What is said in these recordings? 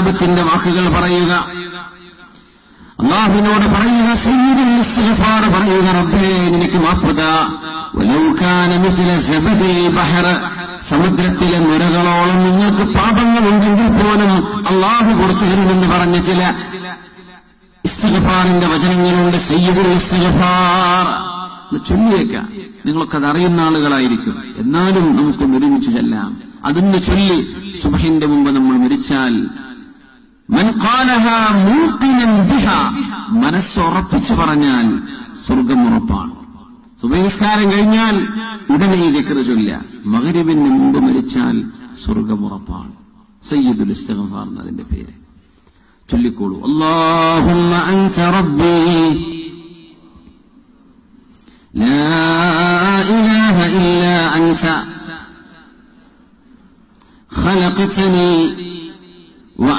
ത്തിന്റെ വാക്കുകൾ പറയുക. അള്ളാഹുവിനോട് പറയുക പറയുക റബ്ബേ നിനക്ക് മാപ്പുത സമുദ്രത്തിലെ നുരകളോളം നിങ്ങൾക്ക് പാപങ്ങൾ ഉണ്ടെങ്കിൽ പോലും അള്ളാഹു കൊടുത്തു തരുമെന്ന് പറഞ്ഞ ചില ഇസ്തിഗ്ഫാറിന്റെ വചനങ്ങളുണ്ട്. സയ്യിദുൽ ഇസ്തിഗ്ഫാർ. ചൊല്ലിയേക്കാം. നിങ്ങളൊക്കെ അത് അറിയുന്ന ആളുകളായിരിക്കും. എന്നാലും നമുക്കൊന്ന് ഒരുമിച്ച് ചെല്ലാം. അതിന്റെ ചൊല്ലി സുബഹിന്റെ മുമ്പ് നമ്മൾ മരിച്ചാൽ മനസ്സുറപ്പിച്ചു പറഞ്ഞാൽ സ്വർഗം ഉറപ്പാണ് സുബഹിസ്കാരം കഴിഞ്ഞാൽ ഉടനെ ഈ ദിക്ർ ചൊല്ല മകരിബിന് മുമ്പ് മരിച്ചാൽ സ്വർഗം ഉറപ്പാണ് സയ്യിദുൽ ഇസ്തിഗ്ഫാർ എന്നതിന്റെ പേര് ചൊല്ലിക്കോളൂ അല്ലാഹുമ്മ അൻത റബ്ബി لا إله إلا أنت خلقتني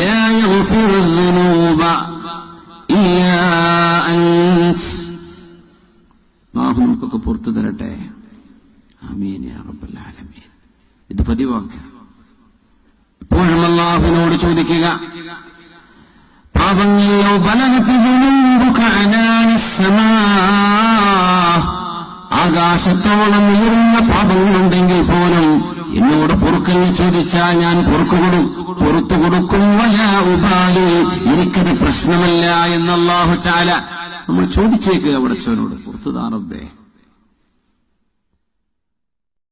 لا يغفر الذنوب إلا أنت അള്ളാഹു നമുക്കൊക്കെ പുറത്തു തരട്ടെ ആമീൻ യാ റബ്ബൽ ആലമീൻ ഇത് പതിവാക്കുക എപ്പോഴും അള്ളാഹുവിനോട് ചോദിക്കുക പാപങ്ങളിലോ ബലഗത്ത് ذنوبك عنان السماء ആകാശത്തോളം ഉയർന്ന പാപങ്ങളുണ്ടെങ്കിൽ പോലും എന്നോട് പൊറുക്കൽ ചോദിച്ചാൽ ഞാൻ പൊറുക്കു കൊടുക്കും പൊറത്തു കൊടുക്കും. ഉപാലി എനിക്കത് പ്രശ്നമല്ല എന്നല്ലാഹു ചാല നമ്മൾ ചോദിച്ചേക്കുക അവിടെ ചോനോട് പുറത്തു താറബേ